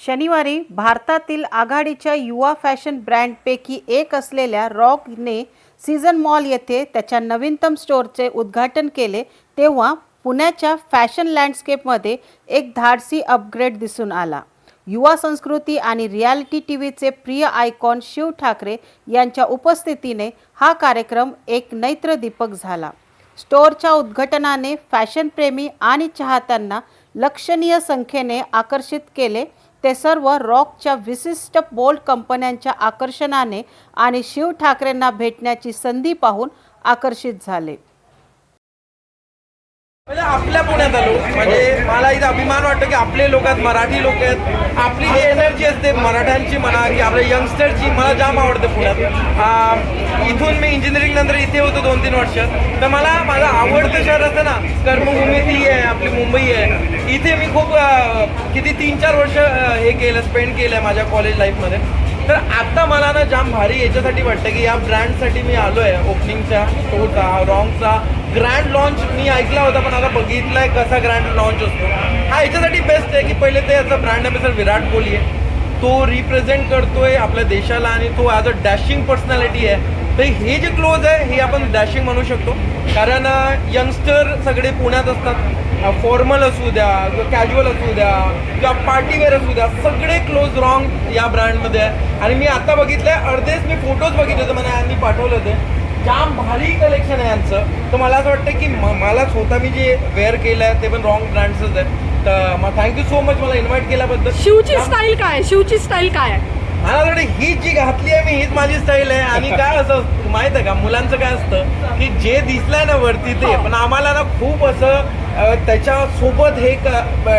शनिवारी भारतातील आघाडीच्या युवा फॅशन ब्रँडपैकी एक असलेल्या रॉकने सीझन मॉल येथे त्याच्या नवीनतम स्टोअरचे उद्घाटन केले तेव्हा पुण्याच्या फॅशन लँडस्केपमध्ये एक धाडसी अपग्रेड दिसून आला. युवा संस्कृती आणि रियालिटी टी व्हीचे प्रिय आयकॉन शिव ठाकरे यांच्या उपस्थितीने हा कार्यक्रम एक नैत्रदीपक झाला. स्टोअरच्या उद्घाटनाने फॅशनप्रेमी आणि चाहत्यांना लक्षणीय संख्येने आकर्षित केले ते सर्व रॉकच्या विशिष्ट बोल्ड कंपन्यांच्या आकर्षणाने आणि शिव ठाकरेंना भेटण्याची संधी पाहून आकर्षित झाले. म्हणजे आपल्या पुण्यात आलो. म्हणजे मला इथे अभिमान वाटतो की आपले लोक आहेत मराठी लोक आहेत. आपली जी एनर्जी असते मराठ्यांची म्हणा की आपल्या यंगस्टरची मला जाम आवडते पुण्यात. इथून मी इंजिनिअरिंग नंतर इथे होतो दोन तीन वर्ष तर मला माझं आवडतं शहर असतं ना कर्मभूमी ती आहे आपली मुंबई आहे. इथे मी खूप किती तीन चार वर्ष हे केलं स्पेंड केलं आहे माझ्या कॉलेज लाईफमध्ये तर आत्ता मला ना जाम भारी याच्यासाठी वाटतं की या ब्रँडसाठी मी आलो आहे ओपनिंगच्या टोचा रॉंगचा ग्रँड लॉन्च मी ऐकला होता पण आता बघितला आहे कसा ग्रँड लॉन्च असतो. हा याच्यासाठी बेस्ट आहे की पहिले ते याचा ब्रँड अँबॅसेडर विराट कोहली आहे. तो रिप्रेझेंट करतोय आपल्या देशाला आणि तो ॲज अ डॅशिंग पर्सनॅलिटी आहे. तर हे जे क्लोज आहे हे आपण डॅशिंग म्हणू शकतो. कारण यंगस्टर सगळे पुण्यात असतात. फॉर्मल असू द्या किंवा कॅज्युअल असू द्या किंवा पार्टीवेअर असू द्या सगळे क्लोज रॉंग या ब्रँडमध्ये आहे. आणि मी आता बघितलंय अर्धेच मी फोटोज बघितले होते मला यांनी पाठवले होते. जाम भारी कलेक्शन आहे यांचं. तर मला असं वाटतं की मला स्वतः मी जे वेअर केलं आहे ते पण रॉंग ब्रँड्सच आहे तर मग थँक्यू सो मच मला इन्व्हाइट केल्याबद्दल. शिवची स्टाईल काय? शिवची स्टाईल काय आहे? मला हीच जी घातली आहे मी हीच माझी स्टाईल आहे आणि काय असं माहीत आहे का मुलांचं काय असतं की जे दिसलंय ना वरती ते हो. पण आम्हाला ना खूप असं त्याच्यासोबत हे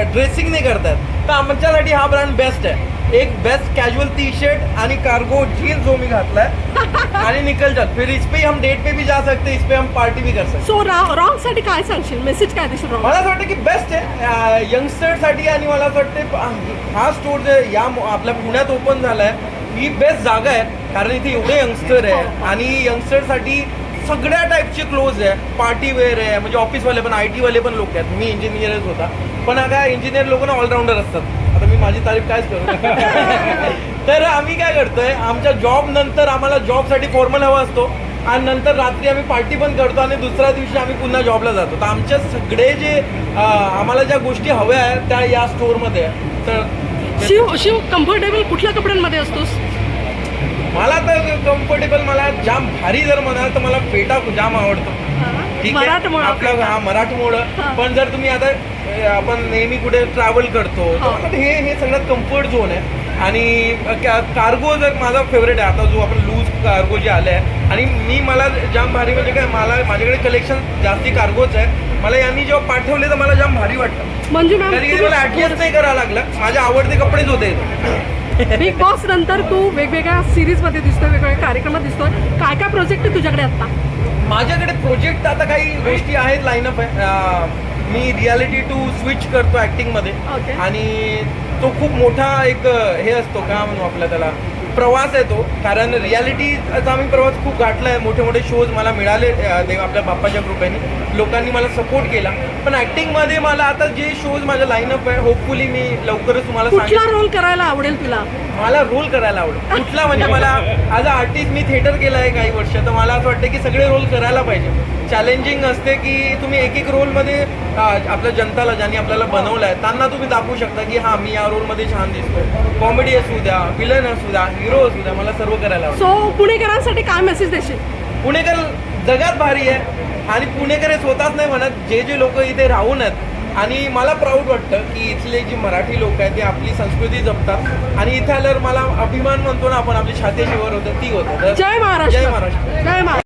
ड्रेसिंग नाही करतात तर आमच्यासाठी हा ब्रँड बेस्ट आहे. एक बेस्ट कॅज्युअल टी शर्ट आणि कार्गो जीन्स जो मी घातलाय आणि निकल जात. फिर इस पे हम डेट पे भी जा सकते इस पे हम पार्टी भी कर सकते सो रॉंगसाठी काय सांगशील? मेसेज काय रॉंग मला असं वाटतं की बेस्ट आहे. यंगस्टरसाठी आणि मला असं वाटतं हा स्टोर जे या आपल्या पुण्यात ओपन झाला आहे ही बेस्ट जागा आहे. कारण इथे एवढे यंगस्टर आहे. आणि यंगस्टरसाठी सगळ्या टाईपचे क्लोज आहे. पार्टी वेअर आहे म्हणजे ऑफिसवाले पण आय टीवाले पण लोक आहेत. मी इंजिनियरच होता. पण आता इंजिनियर लोक ना ऑलराऊंडर असतात. आता मी माझी तारीफ कायच करू तर आम्ही काय करतोय आमच्या जॉब नंतर आम्हाला जॉबसाठी फॉर्मल हवा असतो. आणि नंतर रात्री आम्ही पार्टी पण करतो आणि दुसऱ्या दिवशी आम्ही पुन्हा जॉबला जातो. तर आमच्या सगळे जे आम्हाला ज्या गोष्टी हव्या आहेत त्या या स्टोअरमध्ये आहे. तर शिव शिव कम्फर्टेबल कुठल्या कपड्यांमध्ये असतोस? मला तर कम्फर्टेबल मला जाम भारी जर म्हणाल तर मला फेटा जाम आवडतो. ठीक आहे? आपलं हा मराठमोळं. पण जर तुम्ही आता आपण नेहमी कुठे ट्रॅव्हल करतो तर हा. हे हे सगळ्यात कम्फर्ट झोन आहे. आणि कार्गो जर माझा फेवरेट आहे आता जो आपण लूज कार्गो जे आले आहे आणि मी मला जाम भारी म्हणजे काय मला माझ्याकडे कलेक्शन जास्ती कार्गोच आहे. मला यांनी जेव्हा पाठवले तर मला जाम भारी वाटतं म्हणजे मला नाही करावं लागलं. माझे आवडते कपडेच होते. बिग बॉस नंतर तू वेगवेगळ्या सिरीजमध्ये दिसतोय वेगवेगळ्या कार्यक्रमात दिसतोय. काय काय प्रोजेक्ट आहे तुझ्याकडे आता माझ्याकडे प्रोजेक्ट आता काही गोष्टी आहेत लाईनअप आहे. मी रियालिटी टू स्विच करतो ॲक्टिंगमध्ये Okay. आणि तो खूप मोठा एक हे असतो का म्हणू आपला त्याला? प्रवास आहे तो. कारण रियालिटीचा मी प्रवास खूप गाठला आहे मोठे मोठे शोज मला मिळाले आपल्या बाप्पाच्या कृपेने. लोकांनी मला सपोर्ट केला. पण ॲक्टिंगमध्ये मला आता जे शोज माझ्या लाईनअप आहे होपफुली मी लवकरच तुम्हाला कुठला सांगेन. रोल करायला आवडेल तुला? मला रोल करायला आवडेल. कुठला? म्हणजे मला अ आर्टिस्ट मी थिएटर केलं आहे काही वर्ष तर मला असं वाटतं की सगळे रोल करायला पाहिजे. चॅलेंजिंग असते की तुम्ही एक एक रोलमध्ये आपल्या जनताला ज्यांनी आपल्याला बनवलं आहे त्यांना तुम्ही दाखवू शकता की हां मी या रोलमध्ये छान दिसतो कॉमेडी असू द्या विलन असू द्या हिरो असू द्या मला सर्व करायला आवडतं सो पुणेकरांसाठी काय मेसेज देशील? पुणेकर जगात भारी आहे आणि पुणेकर हे स्वतःच नाही म्हणत जे जे लोक इथे राहून आहेत. आणि मला प्राऊड वाटतं की इथले जी मराठी लोक आहेत ते आपली संस्कृती जपतात. आणि इथे आल्यावर मला अभिमान म्हणतो ना आपण आपली छातीची वर होतं ती होतं. जय महाराष्ट्र. जय महाराष्ट्र. जय महाराष्ट्र.